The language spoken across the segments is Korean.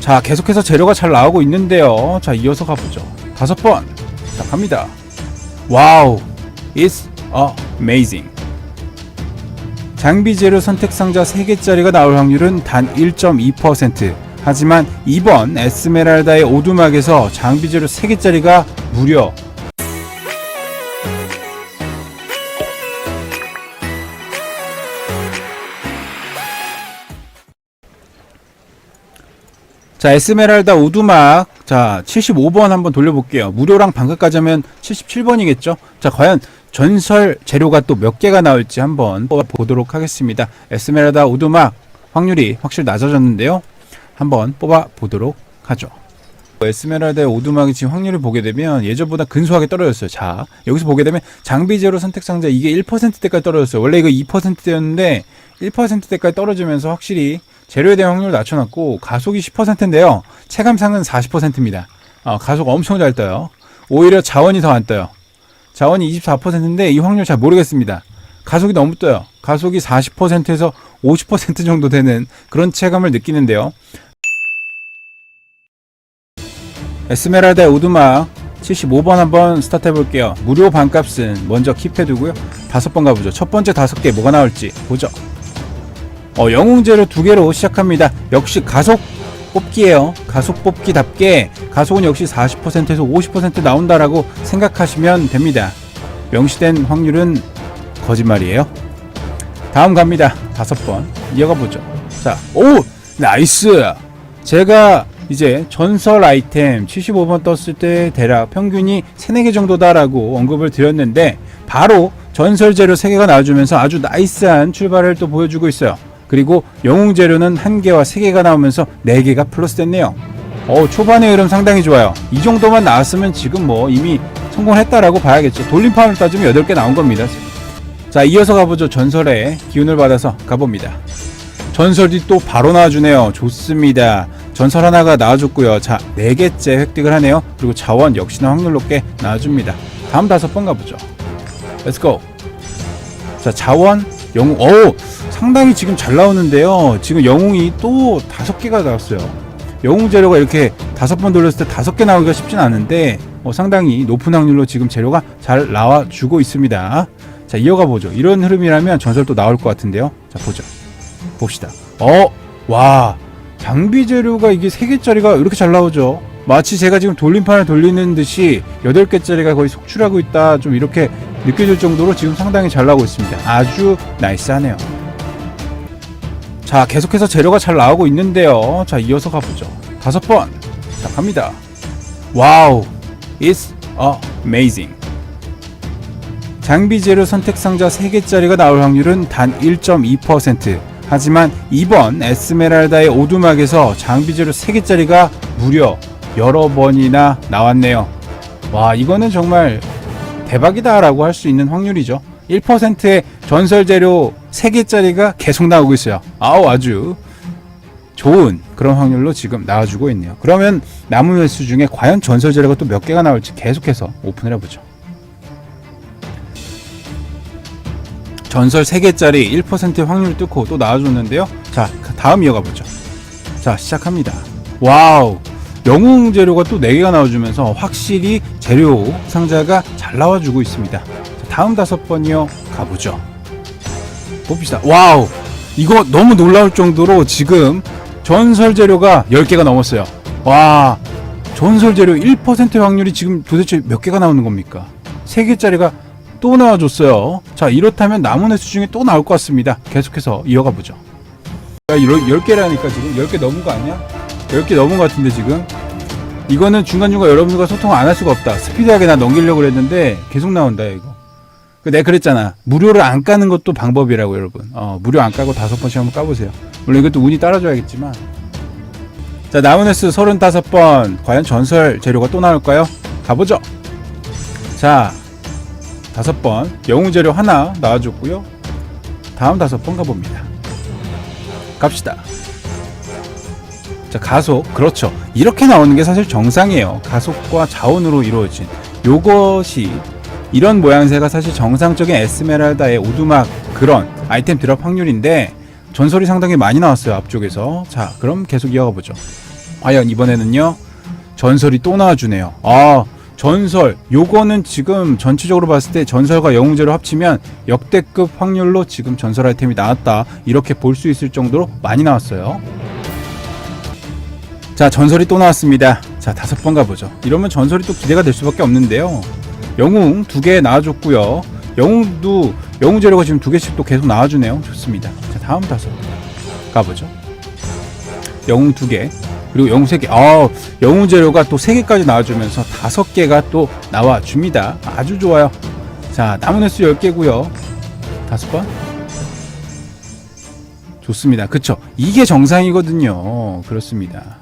자, 계속해서 재료가 잘 나오고 있는데요. 자, 이어서 가보죠. 다섯 번. 자, 갑니다. 와우. It's amazing. 장비 재료 선택 상자 3개짜리가 나올 확률은 단 1.2%. 하지만 이번 에스메랄다의 오두막에서 장비 재료 3개짜리가 무려 자, 에스메랄다 오두막. 자, 75번 한번 돌려볼게요. 무료랑 방금까지 하면 77번이겠죠? 자, 과연 전설 재료가 또 몇 개가 나올지 한번 뽑아보도록 하겠습니다. 에스메랄다 오두막 확률이 확실히 낮아졌는데요. 한번 뽑아보도록 하죠. 에스메랄다의 오두막이 지금 확률을 보게 되면 예전보다 근소하게 떨어졌어요. 자, 여기서 보게 되면 장비 제로 선택 상자 이게 1%대까지 떨어졌어요. 원래 이거 2%대였는데 1%대까지 떨어지면서 확실히 재료에 대한 확률을 낮춰놨고 가속이 10%인데요. 체감상은 40%입니다. 어, 가속 엄청 잘 떠요. 오히려 자원이 더 안 떠요. 자원이 24%인데 이 확률 잘 모르겠습니다. 가속이 너무 떠요. 가속이 40%에서 50% 정도 되는 그런 체감을 느끼는데요. 에스메랄다의 오두막 75번 한번 스타트 해볼게요. 무료 반값은 먼저 킵해두고요. 다섯 번 가보죠. 첫 번째 다섯 개 뭐가 나올지 보죠. 어, 영웅제로 두 개로 시작합니다. 역시 가속 뽑기예요. 가속 뽑기답게 가속은 역시 40%에서 50% 나온다라고 생각하시면 됩니다. 명시된 확률은 거짓말이에요. 다음 갑니다. 다섯 번 이어가 보죠. 자, 오 나이스. 제가 이제 전설 아이템 75번 떴을 때 대략 평균이 3, 4개 정도다라고 언급을 드렸는데 바로 전설 재료 3개가 나와주면서 아주 나이스한 출발을 또 보여주고 있어요. 그리고 영웅 재료는 1개와 3개가 나오면서 4개가 플러스 됐네요. 어, 초반의 흐름 상당히 좋아요. 이 정도만 나왔으면 지금 뭐 이미 성공했다라고 봐야겠죠. 돌림판을 따지면 8개 나온 겁니다. 자, 이어서 가보죠. 전설의 기운을 받아서 가봅니다. 전설이 또 바로 나와주네요. 좋습니다. 전설 하나가 나와줬고요. 자, 네 개째 획득을 하네요. 그리고 자원 역시나 확률 높게 나와줍니다. 다음 다섯 번 가보죠. Let's. 자, 자원, 영웅, 오! 상당히 지금 잘 나오는데요. 지금 영웅이 또 다섯 개가 나왔어요. 영웅 재료가 이렇게 다섯 번 돌렸을 때 다섯 개 나오기가 쉽진 않은데, 어, 상당히 높은 확률로 지금 재료가 잘 나와주고 있습니다. 자, 이어가 보죠. 이런 흐름이라면 전설 또 나올 것 같은데요. 자, 보죠. 봅시다. 어, 와, 장비 재료가 이게 3개짜리가 이렇게 잘 나오죠. 마치 제가 지금 돌림판을 돌리는 듯이 8개짜리가 거의 속출하고 있다. 좀 이렇게 느껴질 정도로 지금 상당히 잘 나오고 있습니다. 아주 나이스하네요. 자, 계속해서 재료가 잘 나오고 있는데요. 자, 이어서 가보죠. 다섯 번. 자, 갑니다. 와우. It's amazing. 장비 재료 선택 상자 3개짜리가 나올 확률은 단 1.2%. 하지만 이번 에스메랄다의 오두막에서 장비 재료 3개짜리가 무려 여러 번이나 나왔네요. 와, 이거는 정말 대박이다 라고 할 수 있는 확률이죠. 1%의 전설 재료 3개짜리가 계속 나오고 있어요. 아우, 아주 좋은 그런 확률로 지금 나와주고 있네요. 그러면 남은 횟수 중에 과연 전설 재료가 또 몇 개가 나올지 계속해서 오픈을 해보죠. 전설 3개짜리 1%의 확률을 뚫고 또 나와줬는데요. 자, 그 다음 이어가 보죠. 자, 시작합니다. 와우. 영웅 재료가 또 4개가 나와주면서 확실히 재료 상자가 잘 나와주고 있습니다. 자, 다음 다섯 번이요. 가보죠. 봅시다. 와우. 이거 너무 놀라울 정도로 지금 전설 재료가 10개가 넘었어요. 와. 전설 재료 1%의 확률이 지금 도대체 몇 개가 나오는 겁니까? 3개짜리가 또 나와줬어요. 자, 이렇다면 남은 횟수 중에 또 나올 것 같습니다. 계속해서 이어가 보죠. 야, 이러, 10개라니까 지금 10개 넘은 거 아니야? 10개 넘은 것 같은데 지금 이거는 중간중간 여러분들과 소통을 안할 수가 없다. 스피드하게 나 넘기려고 그랬는데 계속 나온다 이거. 그 내가 그랬잖아. 무료를 안 까는 것도 방법이라고 여러분. 어, 무료 안 까고 다섯 번씩 한번 까보세요. 물론 이것도 운이 따라줘야겠지만. 자, 횟수 35번. 과연 전설 재료가 또 나올까요? 가보죠. 자, 다섯 번 영웅 재료 하나 나와줬고요. 다음 다섯 번 가봅니다. 갑시다. 자 가속 그렇죠. 이렇게 나오는 게 사실 정상이에요. 가속과 자원으로 이루어진 요것이 이런 모양새가 사실 정상적인 에스메랄다의 오두막 그런 아이템 드랍 확률인데 전설이 상당히 많이 나왔어요 앞쪽에서. 자 그럼 계속 이어가 보죠. 과연 이번에는요 전설이 또 나와주네요. 아 전설. 요거는 지금 전체적으로 봤을 때 전설과 영웅제로 합치면 역대급 확률로 지금 전설 아이템이 나왔다. 이렇게 볼 수 있을 정도로 많이 나왔어요. 자 전설이 또 나왔습니다. 자 다섯 번 가보죠. 이러면 전설이 또 기대가 될 수밖에 없는데요 영웅 두 개 나와줬고요 영웅도 영웅 재료가 지금 두 개씩 또 계속 나와주네요 좋습니다 자 다음 다섯 가보죠 영웅 두 개 그리고 영웅 세 개. 아, 영웅 재료가 또세 개까지 나와주면서 다섯 개가 또 나와줍니다. 아주 좋아요. 자, 남은 횟수 열 개고요. 다섯 번. 좋습니다. 그쵸? 이게 정상이거든요. 그렇습니다.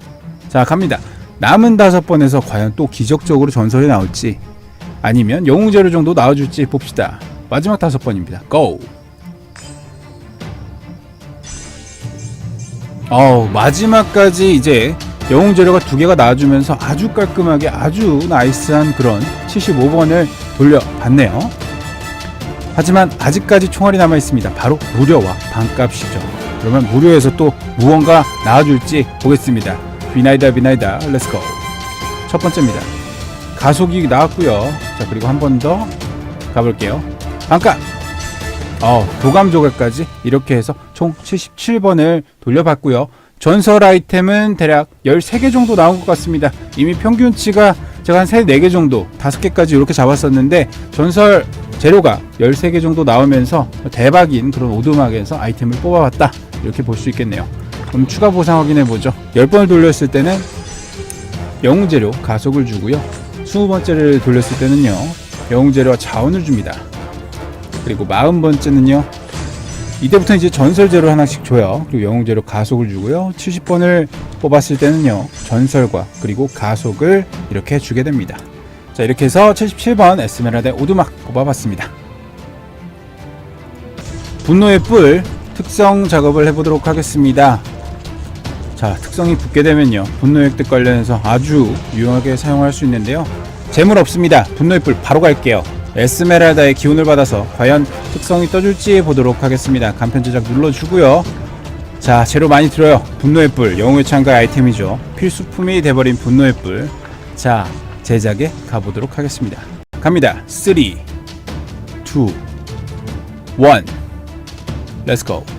자, 갑니다. 남은 다섯 번에서 과연 또 기적적으로 전설이 나올지 아니면 영웅 재료 정도 나와줄지 봅시다. 마지막 다섯 번입니다. 고! 어 마지막까지 이제 영웅 재료가 두 개가 나와주면서 아주 깔끔하게 아주 나이스한 그런 75번을 돌려봤네요. 하지만 아직까지 총알이 남아 있습니다. 바로 무료와 반값이죠. 그러면 무료에서 또 무언가 나와줄지 보겠습니다. 비나이다 비나이다 렛츠고 첫 번째입니다. 가속이 나왔고요. 자 그리고 한 번 더 가볼게요. 반값 어, 도감 조각까지 이렇게 해서 총 77번을 돌려봤고요. 전설 아이템은 대략 13개 정도 나온 것 같습니다. 이미 평균치가 제가 한 3, 4개 정도, 5개까지 이렇게 잡았었는데 전설 재료가 13개 정도 나오면서 대박인 그런 오두막에서 아이템을 뽑아봤다. 이렇게 볼 수 있겠네요. 그럼 추가 보상 확인해 보죠. 10번을 돌렸을 때는 영웅 재료 가속을 주고요. 20번째를 돌렸을 때는요. 영웅 재료와 자원을 줍니다. 그리고 마흔 번째는요. 이때부터 이제 전설제로 하나씩 줘요. 그리고 영웅제로 가속을 주고요. 70번을 뽑았을 때는요. 전설과 그리고 가속을 이렇게 주게 됩니다. 자, 이렇게 해서 77번 에스메랄드 오두막 뽑아봤습니다. 분노의 뿔 특성 작업을 해보도록 하겠습니다. 자, 특성이 붙게 되면요. 분노 획득 관련해서 아주 유용하게 사용할 수 있는데요. 재물 없습니다. 분노의 뿔 바로 갈게요. 에스메랄다의 기운을 받아서 과연 특성이 떠줄지 보도록 하겠습니다. 간편 제작 눌러주고요. 자, 재료 많이 들어요. 분노의 뿔, 영웅의 창가의 아이템이죠. 필수품이 돼버린 분노의 뿔. 자, 제작에 가보도록 하겠습니다. 갑니다. 3, 2, 1. 렛츠고.